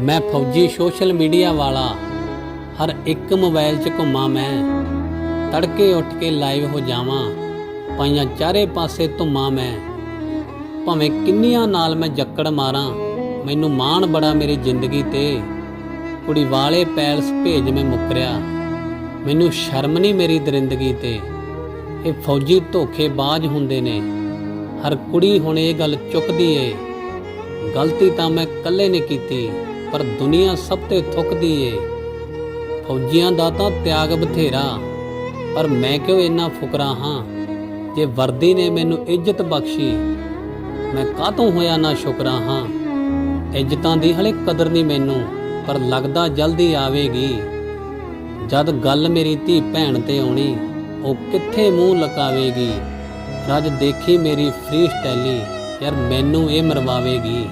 ਮੈਂ ਫੌਜੀ social media ਵਾਲਾ। ਹਰ ਇੱਕ ਮੋਬਾਈਲ 'ਚ ਘੁੰਮਾਂ ਮੈਂ। ਤੜਕੇ ਉੱਠ ਕੇ ਲਾਈਵ ਹੋ ਜਾਵਾਂ। ਪਾਈਆਂ ਚਾਰੇ ਪਾਸੇ ਧੁੰਮਾਂ ਮੈਂ। ਭਾਵੇਂ ਕਿੰਨੀਆਂ ਨਾਲ ਮੈਂ ਜੱਕੜ ਮਾਰਾਂ, ਮੈਨੂੰ ਮਾਣ ਬੜਾ ਮੇਰੀ ਜ਼ਿੰਦਗੀ ਤੇ। ਕੁੜੀ ਵਾਲੇ ਪੈਲਸ ਭੇਜ ਮੈਂ ਮੁਕਰਿਆ। ਮੈਨੂੰ ਸ਼ਰਮ ਨਹੀਂ ਮੇਰੀ ਦਰਿੰਦਗੀ ਤੇ। ਇਹ ਫੌਜੀ ਧੋਖੇਬਾਜ਼ ਹੁੰਦੇ ਨੇ। ਹਰ ਕੁੜੀ ਹੁਣ ਇਹ ਗੱਲ ਚੁੱਕਦੀ ਏ। ਗਲਤੀ ਤਾਂ ਮੈਂ ਇਕੱਲੇ ਨੇ ਕੀਤੀ। ਪਰ ਦੁਨੀਆ ਸਭ ਤੇ ਥੁੱਕਦੀ ਏ। ਫੌਜੀਆਂ ਦਾ ਤਾਂ ਤਿਆਗ ਬਥੇਰਾ, ਪਰ ਮੈਂ ਕਿਉਂ ਇੰਨਾ ਫੁਕਰਾ ਹਾਂ? ਜੇ ਵਰਦੀ ਨੇ ਮੈਨੂੰ ਇੱਜ਼ਤ ਬਖਸ਼ੀ, ਮੈਂ ਕਾਹਤੋਂ ਹੋਇਆ ਨਾ ਸ਼ੁਕਰਾ ਹਾਂ? ਇੱਜ਼ਤਾਂ ਦੀ ਹਲੇ ਕਦਰ ਨਹੀਂ ਮੈਨੂੰ, ਪਰ ਲੱਗਦਾ ਜਲਦੀ ਆਵੇਗੀ। ਜਦ ਗੱਲ ਮੇਰੀ ਧੀ ਭੈਣ ਤੇ ਆਉਣੀ, ਉਹ ਕਿੱਥੇ ਮੂੰਹ ਲਕਾਵੇਗੀ? ਰੱਜ ਦੇਖੀ ਮੇਰੀ ਫ੍ਰੀ ਸਟਾਈਲੀ, ਯਾਰ ਮੈਨੂੰ ਇਹ ਮਰਵਾਵੇਗੀ।